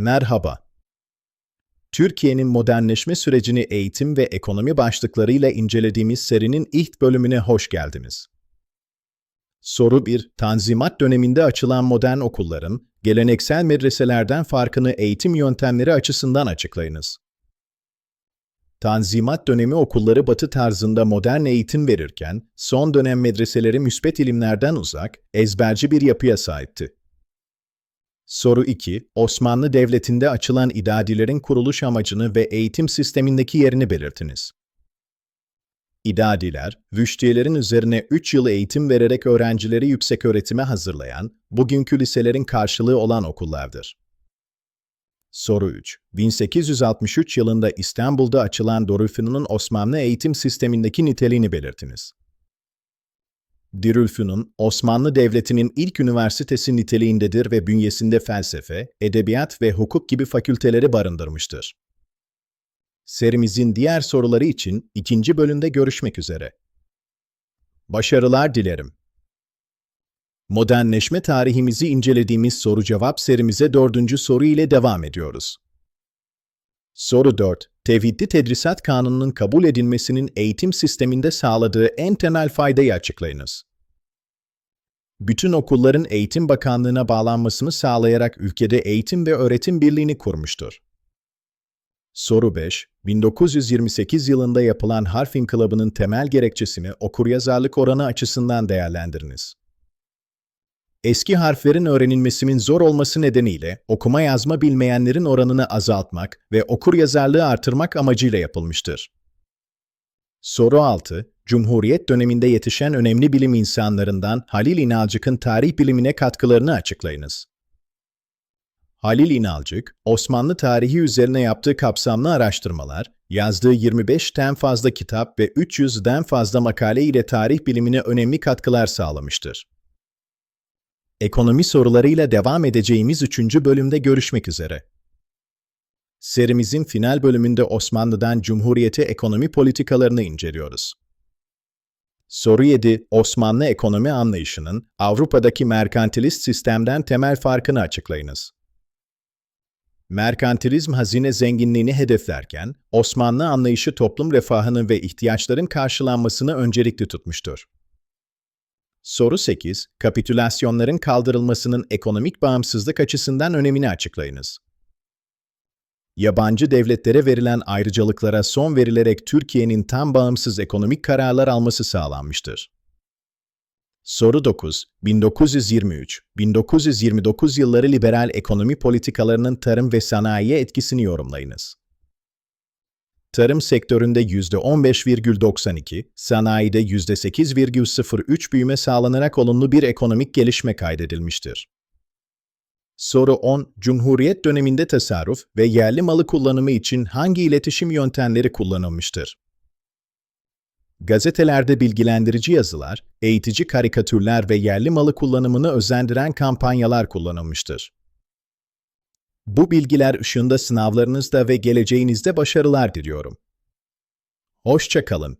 Merhaba. Türkiye'nin modernleşme sürecini eğitim ve ekonomi başlıklarıyla incelediğimiz serinin ilk bölümüne hoş geldiniz. Soru 1. Tanzimat döneminde açılan modern okulların, geleneksel medreselerden farkını eğitim yöntemleri açısından açıklayınız. Tanzimat dönemi okulları batı tarzında modern eğitim verirken, son dönem medreseleri müspet ilimlerden uzak, ezberci bir yapıya sahipti. Soru 2. Osmanlı Devleti'nde açılan idadilerin kuruluş amacını ve eğitim sistemindeki yerini belirtiniz. İdadiler, vüştiyelerin üzerine 3 yıl eğitim vererek öğrencileri yükseköğretime hazırlayan, bugünkü liselerin karşılığı olan okullardır. Soru 3. 1863 yılında İstanbul'da açılan Darülfünun'un Osmanlı eğitim sistemindeki niteliğini belirtiniz. Darülfünun, Osmanlı Devleti'nin ilk üniversitesi niteliğindedir ve bünyesinde felsefe, edebiyat ve hukuk gibi fakülteleri barındırmıştır. Serimizin diğer soruları için ikinci bölümde görüşmek üzere. Başarılar dilerim. Modernleşme tarihimizi incelediğimiz soru-cevap serimize dördüncü soru ile devam ediyoruz. Soru 4. Tevhidli Tedrisat Kanunu'nun kabul edilmesinin eğitim sisteminde sağladığı en temel faydayı açıklayınız. Bütün okulların Eğitim Bakanlığı'na bağlanmasını sağlayarak ülkede eğitim ve öğretim birliğini kurmuştur. Soru 5. 1928 yılında yapılan harf inkılabının temel gerekçesini okuryazarlık oranı açısından değerlendiriniz. Eski harflerin öğrenilmesinin zor olması nedeniyle okuma yazma bilmeyenlerin oranını azaltmak ve okuryazarlığı artırmak amacıyla yapılmıştır. Soru 6. Cumhuriyet döneminde yetişen önemli bilim insanlarından Halil İnalcık'ın tarih bilimine katkılarını açıklayınız. Halil İnalcık, Osmanlı tarihi üzerine yaptığı kapsamlı araştırmalar, yazdığı 25'ten fazla kitap ve 300'den fazla makale ile tarih bilimine önemli katkılar sağlamıştır. Ekonomi sorularıyla devam edeceğimiz 3. bölümde görüşmek üzere. Serimizin final bölümünde Osmanlı'dan Cumhuriyete ekonomi politikalarını inceliyoruz. Soru 7. Osmanlı ekonomi anlayışının Avrupa'daki merkantilist sistemden temel farkını açıklayınız. Merkantilizm hazine zenginliğini hedeflerken, Osmanlı anlayışı toplum refahının ve ihtiyaçların karşılanmasını öncelikli tutmuştur. Soru 8. Kapitülasyonların kaldırılmasının ekonomik bağımsızlık açısından önemini açıklayınız. Yabancı devletlere verilen ayrıcalıklara son verilerek Türkiye'nin tam bağımsız ekonomik kararlar alması sağlanmıştır. Soru 9. 1923-1929 yılları liberal ekonomi politikalarının tarım ve sanayiye etkisini yorumlayınız. Tarım sektöründe %15,92, sanayide %8,03 büyüme sağlanarak olumlu bir ekonomik gelişme kaydedilmiştir. Soru 10. Cumhuriyet döneminde tasarruf ve yerli malı kullanımı için hangi iletişim yöntemleri kullanılmıştır? Gazetelerde bilgilendirici yazılar, eğitici karikatürler ve yerli malı kullanımını özendiren kampanyalar kullanılmıştır. Bu bilgiler ışığında sınavlarınızda ve geleceğinizde başarılar diliyorum. Hoşçakalın.